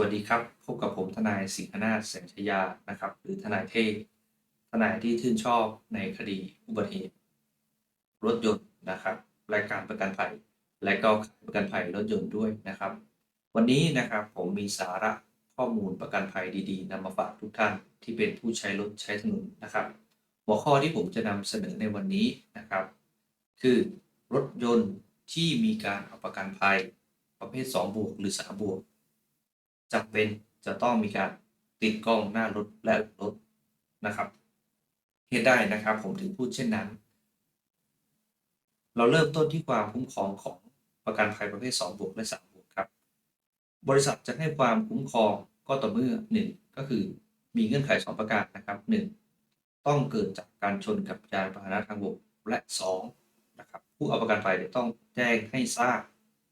วัสดีครับ พบกับผมทนายสิงหนาถแสงชยานะครับ หรือทนายเท่ทนายที่ชื่นชอบในคดีอุบัติเหตุรถยนต์นะครับและการประกันภัย และก็ขายประกันภัยรถยนต์ด้วยนะครับ วันนี้นะครับผมมีสาระข้อมูลประกันภัยดีๆนำมาฝากทุกท่านที่เป็นผู้ใช้รถใช้ถนนนะครับ หัวข้อที่ผมจะนำเสนอในวันนี้นะครับ คือรถยนต์ที่มีการเอาประกันภัย ประเภท2บวกหรือ3บวก จำเป็นจะต้องมีการติดกล้องหน้ารถและรถนะครับเหตุใดนะครับผมถึงพูดเช่นนั้น เราเริ่มต้นที่ความคุ้มครองของประกันภัยประเภท2บวกและ3บวกครับ บริษัทจะให้ความคุ้มครองก็ต่อเมื่อ 1 ก็คือมีเงื่อนไข 2 ประการนะครับ 1 ต้องเกิดจากการชนกับยานพาหนะทางบกและ2นะครับผู้เอาประกันภัยจะต้องแจ้งให้ทราบ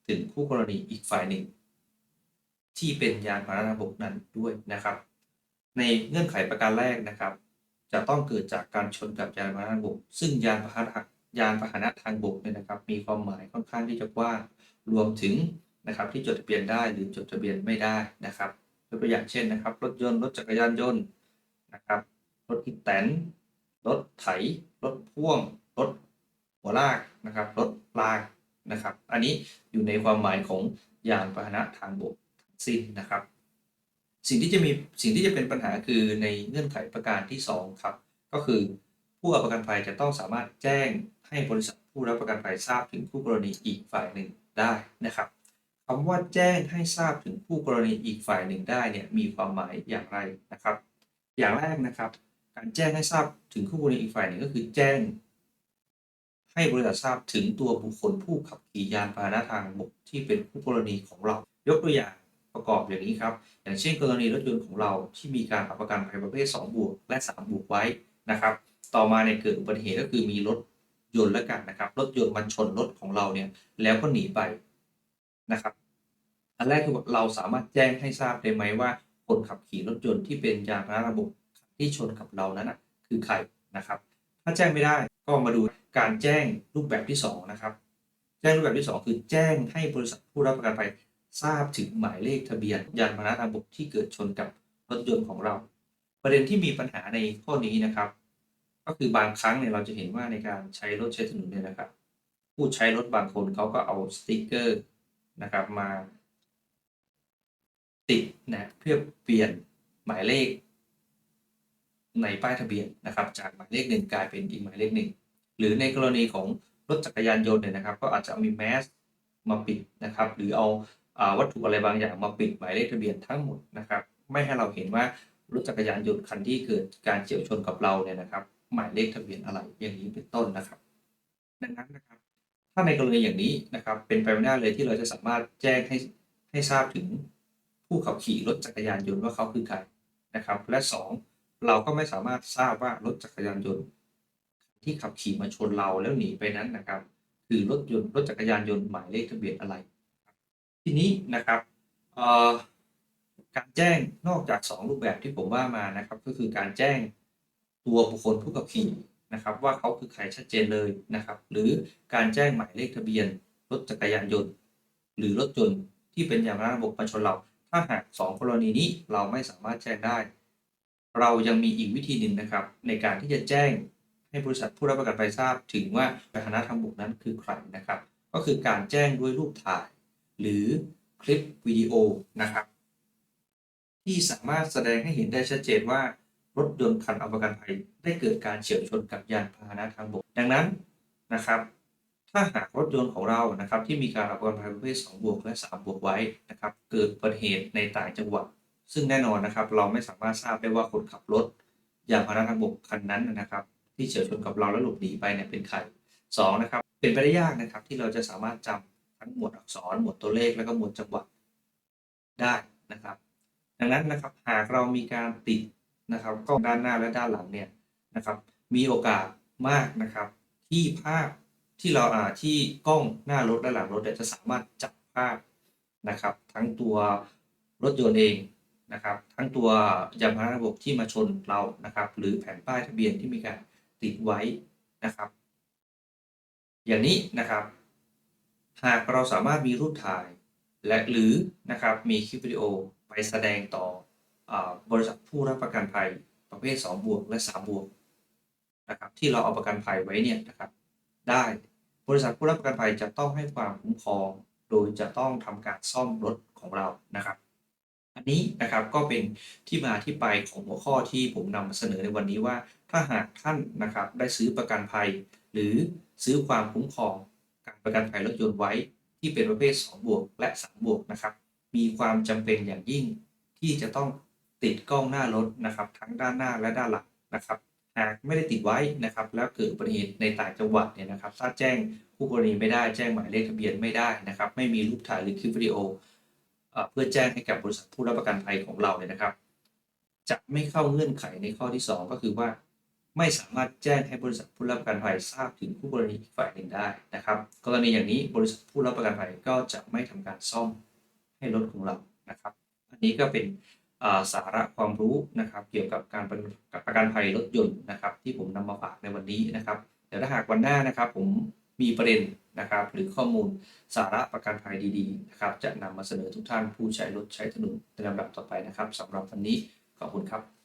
ถึงคู่กรณีอีกฝ่ายหนึ่ง ที่เป็นยานพาหนะทางบกนั้นด้วยนะครับ ในเงื่อนไขประการแรกนะครับ จะต้องเกิดจากการชนกับยานพาหนะทางบก ซึ่งยานพาหนะยานพาหนะทางบกเนี่ยนะครับ มีความหมายค่อนข้างที่จะกว้างรวมถึงนะครับ ที่จดทะเบียนได้หรือจดทะเบียนไม่ได้นะครับยกตัวอย่างเช่นนะครับ รถยนต์รถจักรยานยนต์นะครับ รถอีแตนรถไถ รถพ่วง รถหัวลากนะครับ รถลากนะครับ อันนี้อยู่ในความหมายของยานพาหนะทางบก สิ้นนะครับ สิ่งที่จะมีสิ่งที่จะเป็นปัญหาคือในเงื่อนไขประการที่ 2 ครับ ก็คือผู้เอาประกันภัยจะต้องสามารถแจ้งให้บริษัทผู้รับประกันภัยทราบถึงคู่กรณีอีกฝ่ายหนึ่งได้นะครับคำว่าแจ้งให้ทราบถึงผู้กรณีอีกฝ่ายหนึ่งได้เนี่ยมีความหมายอย่างไรนะครับ อย่างแรกนะครับ การแจ้งให้ทราบถึงคู่กรณีอีกฝ่ายหนึ่งก็คือแจ้ง ให้บริษัททราบถึงตัวบุคคลผู้ขับขี่ยานพาหนะทางบกที่เป็นคู่กรณีของเรา ยกตัวอย่าง ประกอบอย่างนี้ครับ อย่างเช่นกรณีรถยนต์ของเราที่มีการประกันภัยประเภท 2 บวก และ 3 บวกไว้นะครับ ต่อมาเนี่ยเกิดอุบัติเหตุก็คือมีรถยนต์แล้วกันนะครับ รถยนต์มันชนรถของเราเนี่ยแล้วก็หนีไปนะครับ อันแรกคือเราสามารถแจ้งให้ทราบได้ไหมว่าคนขับขี่รถยนต์ที่เป็นยานพาหนะระบบที่ชนกับเรานั้นนะคือใครนะครับ ถ้าแจ้งไม่ได้ก็มาดูการแจ้งรูปแบบที่สองนะครับ แจ้งรูปแบบที่สองคือแจ้งให้บริษัทผู้รับประกันภัย ทราบถึงหมายเลขทะเบียน ยานพาหนะทางบกที่เกิดชนกับรถยนต์ของเรา ประเด็นที่มีปัญหาในข้อนี้นะครับ ก็คือบางครั้งเนี่ยเราจะเห็นว่าในการใช้รถใช้ถนนเนี่ยนะครับ ผู้ใช้รถบางคนเขาก็เอาสติกเกอร์นะครับมา ติดนะเพื่อเปลี่ยนหมายเลข ในป้ายทะเบียนนะครับ จากหมายเลขหนึ่งกลายเป็นอีกหมายเลขหนึ่งหรือในกรณีของรถจักรยานยนต์เนี่ยนะครับ ก็อาจจะมีแมสมาปิดนะครับ หรือเอาอา วัตถุอะไรบางอย่างมาปิดหมายเลขทะเบียนทั้งหมดนะครับ ไม่ให้เราเห็นว่ารถจักรยานยนต์คันที่เกิดการเฉี่ยวชนกับเราเนี่ยนะครับ หมายเลขทะเบียนอะไรอย่างนี้เป็นต้นนะครับ ดังนั้นนะครับ ถ้าในกรณีอย่างนี้นะครับ เป็นไปไม่ได้เลยที่เราจะสามารถแจ้งให้ให้ทราบถึงผู้ขับขี่รถจักรยานยนต์ว่าเขาคือใครนะครับ และสองเราก็ไม่สามารถทราบว่ารถจักรยานยนต์ ที่ขับขี่มาชนเราแล้วหนีไปนั้นนะครับ คือรถยนต์รถจักรยานยนต์หมายเลขทะเบียนอะไร ทีนี้นะครับการแจ้งนอกจาก 2 รูปแบบที่ผมว่ามานะครับ ก็คือการแจ้งตัวบุคคลผู้ขับขี่นะครับ ว่าเขาคือใครชัดเจนเลยนะครับ หรือการแจ้งหมายเลขทะเบียนรถจักรยานยนต์ หรือรถยนต์ที่เป็นยานพาหนะระบบมาชนเรา ถ้าหาก 2 กรณีนี้เราไม่สามารถแจ้งได้ เรายังมีอีกวิธีหนึ่งนะครับ ในการที่จะแจ้งให้บริษัทผู้รับประกันภัยทราบถึงว่าพาหนะทางบกนั้นคือใครนะครับ ก็คือการแจ้งด้วยรูปถ่าย หรือคลิปวิดีโอนะครับ ที่สามารถแสดงให้เห็นได้ชัดเจนว่ารถยนต์คันเอาประกันภัยได้เกิดการเฉียวชนกับยานพาหนะทางบก ดังนั้นนะครับ ถ้าหากรถยนต์ของเรานะครับ ที่มีการเอาประกันภัยประเภท2บวกและ3บวกไว้นะครับ เกิดอุบัติเหตุในต่างจังหวัด ซึ่งแน่นอนนะครับ เราไม่สามารถทราบได้ว่าคนขับรถยานพาหนะทางบกคันนั้นนะครับ ที่เฉียวชนกับเราแล้วหลบหนีไปเนี่ยเป็นใครสองนะครับ เป็นไปได้ยากนะครับที่เราจะสามารถจำ ทั้งหมวดอักษรหมวดตัวเลขแล้วก็หมวดจังหวัดได้นะครับ ดังนั้นนะครับหากเรามีการติดนะครับกล้องด้านหน้าและด้านหลังเนี่ยนะครับ มีโอกาสมากนะครับ ที่ภาพที่เราอ่าที่กล้องหน้ารถและหลังรถเนี่ยจะสามารถจับภาพนะครับ ทั้งตัวรถยนต์เองนะครับ ทั้งตัวยานพาหนะระบบที่มาชนเรานะครับ หรือแผ่นป้ายทะเบียนที่มีการติดไว้นะครับ อย่างนี้นะครับ หากเราสามารถมีรูปถ่าย และหรือนะครับมีคลิปวิดีโอไปแสดงต่ออบริษัทผู้รับประกันภัยประเภท2บวกและ3บวกนะครับที่เราเอาประกันภัยไว้เนี่ยนะครับ ได้บริษัทผู้รับประกันภัยจะต้องให้ความคุ้มครอง โดยจะต้องทำการซ่อมรถของเรานะครับ อันนี้นะครับก็เป็นที่มาที่ไปของหัวข้อที่ผมนำมาเสนอในวันนี้ว่า ถ้าหากท่านนะครับได้ซื้อประกันภัย หรือซื้อความคุ้มครองารประกันภัยรถยนต์ไว้ ที่เป็นประเภท2บวกและ3บวกนะครับมีความจำเป็นอย่างยิ่ง ที่จะต้องติดกล้องหน้ารถนะครับ ทั้งด้านหน้าและด้านหลังนะครับหากไม่ได้ติดไว้นะครับ แล้วเกิดอุบัติเหตุในต่างจังหวัดเนี่ยนะครับถ้าแจ้งผู้กรณีไม่ได้แจ้งหมายเลขทะเบียนไม่ได้นะครับ ไม่มีรูปถ่ายหรือคลิปวิดีโอเอ่อเพื่อแจ้งให้กับบริษัทผู้รับประกันภัยของเราเนี่ยนะครับ จะไม่เข้าเงื่อนไขในข้อที่ 2 ก็คือว่า ไม่สามารถแจ้งให้บริษัทผู้รับประกันภัยทราบถึงผู้กรณีอีกฝ่ายหนึ่งได้นะครับ กรณีอย่างนี้บริษัทผู้รับประกันภัยก็จะไม่ทำการซ่อมให้รถของเรานะครับ อันนี้ก็เป็นสาระความรู้นะครับเกี่ยวกับการประกันภัยรถยนต์นะครับที่ผมนำมาฝากในวันนี้นะครับเดี๋ยวถ้าหากวันหน้านะครับ ผมมีประเด็นนะครับหรือข้อมูลสาระประกันภัยดีๆนะครับจะนำมาเสนอทุกท่านผู้ใช้รถใช้ถนนในลำดับต่อไปนะครับสำหรับวันนี้ขอบคุณครับ